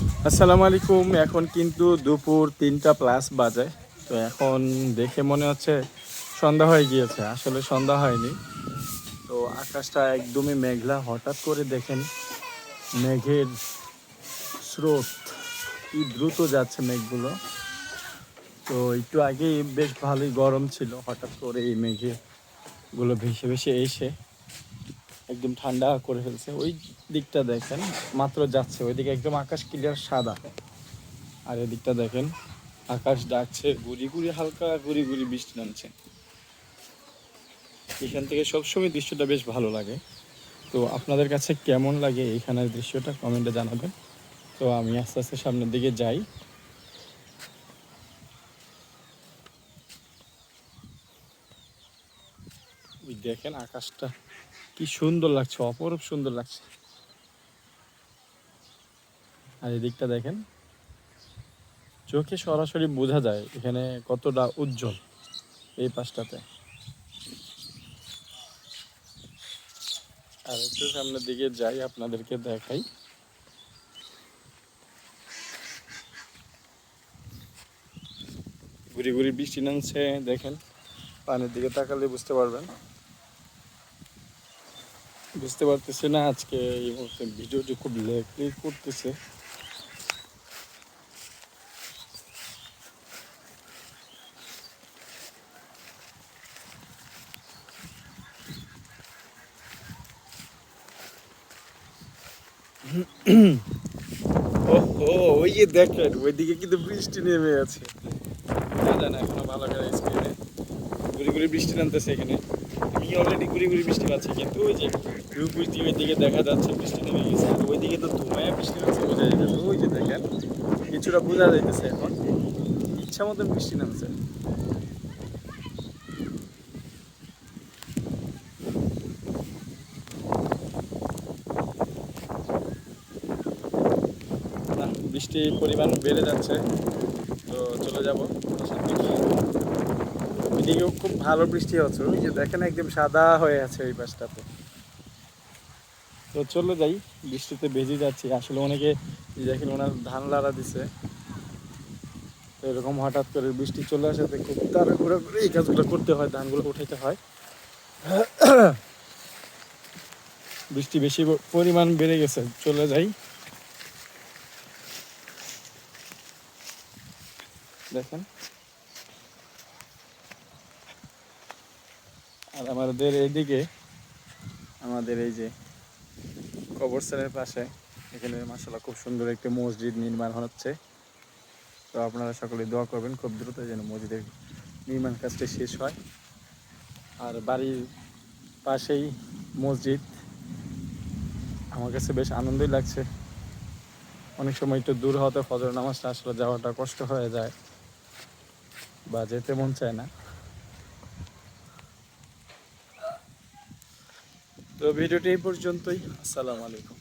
আসসালামু আলাইকুম, এখন কিন্তু দুপুর তিনটা প্লাস বাজে। তো এখন দেখে মনে হচ্ছে সন্ধ্যা হয়ে গিয়েছে, আসলে সন্ধ্যা হয়নি। তো আকাশটা একদমই মেঘলা, হঠাৎ করে দেখেন মেঘের স্রোত, কি দ্রুত যাচ্ছে মেঘগুলো। তো একটু আগেই বেশ ভালোই গরম ছিল, হঠাৎ করে এই মেঘে গুলো ভেসে ভেসে এসে একদম ঠান্ডা করে ফেলছে। ওই দিকটা দেখেন, মাত্র যাচ্ছে। ওইদিকে একদম আকাশ ক্লিয়ার সাদা। আর এদিকটা দেখেন, আকাশ ডাকছে, গুড়ি গুড়ি হালকা গুড়ি গুড়ি বৃষ্টি নামছে। এখান থেকে সবসময় দৃশ্যটা বেশ ভালো লাগে। তো আপনাদের কাছে কেমন লাগে এইখানের দৃশ্যটা কমেন্টে জানাবেন। তো আমি আস্তে আস্তে সামনের দিকে যাই। দেখেন আকাশটা। কি সুন্দর লাগছে, অপরূপ সুন্দর লাগছে। আর এদিকটা দেখেন, চোখে সরাসরি বোঝা যায় এখানে কতটা উজ্জ্বল এই পাশটাতে। আর একটু সামনের দিকে যাই, আপনাদেরকে দেখাই। ঘুরি ঘুরি বৃষ্টি নামছে, দেখেন, পানির দিকে তাকালে বুঝতে পারবেন। বুঝতে পারতেছি না আজকে এই মুহূর্তে ভিডিওটি খুব লেটলি করতেছে। ওহো, ওই যে দেখেন, ওইদিকে কিন্তু বৃষ্টি নেমে আছে। না এখনও ভালো করে স্ক্রিনে গুড়ি গুড়ি বৃষ্টি নামতেছে এখানে। আমি অলরেডি গুড়ি গুড়ি বৃষ্টি পাচ্ছি, কিন্তু ওই যে রূপুর দিকে দেখা যাচ্ছে, বৃষ্টি নেমে গেছে। আর ওইদিকে তো ধুমায় বৃষ্টি নামছে, বোঝা যাইতেছে ওই যে দেখেন, কিছুটা বোঝা যাইতেছে এখন। ইচ্ছা মতন বৃষ্টি নামছে। বৃষ্টির পরিমাণ বেড়ে যাচ্ছে, তো চলে যাব। ওইদিকেও খুব ভালো বৃষ্টি হচ্ছে। ওই যে দেখেন, একদম সাদা হয়ে আছে ওই পাশটাতে। তো চলে যাই, বৃষ্টিতে ভেজে যাচ্ছি। আসলে অনেকে দেখেন ওনার ধান লাড়া দিছে। তো এরকম হঠাৎ করে বৃষ্টি চলে আসাতে খুব তাড়াহুড়ো করে এই কাজগুলো করতে হয়, ধানগুলো উঠাইতে হয়। বৃষ্টি বেশি পরিমাণ বেড়ে গেছে, চলে যাই। দেখেন। আর আমাদের এইদিকে, আমাদের এই যে কবরস্থানের পাশে। এখানে মাসাল্লাহ খুব সুন্দর একটি মসজিদ নির্মাণ হচ্ছে। তো আপনারা সকলে দোয়া করবেন, খুব দ্রুত যেন মসজিদের নির্মাণ কাজটি শেষ হয়। আর বাড়ির পাশেই মসজিদ। আমার কাছে বেশ আনন্দই লাগছে। অনেক সময় একটু দূর হতে ফজর নামাজটা আসলে যাওয়াটা কষ্ট হয়ে যায় বা যেতে মন চায় না। তো ভিডিওটি এই পর্যন্তই। আসসালামু আলাইকুম।